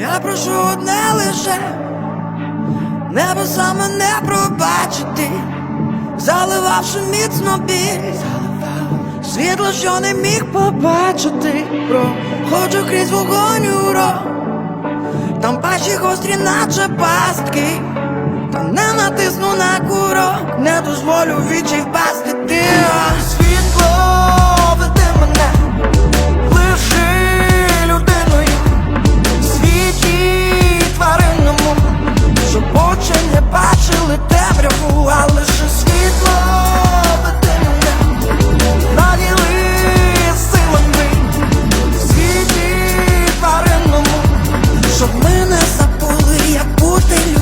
Я прошу одне лише. Небеса мене пробачити, заливавши міцно біль, світло, що не міг побачити, проходжу крізь вогонь у рот, там пащі гострі, наче пастки, та не натисну на курок, не дозволю вічі впасти. ти. не забули, як бути людьми.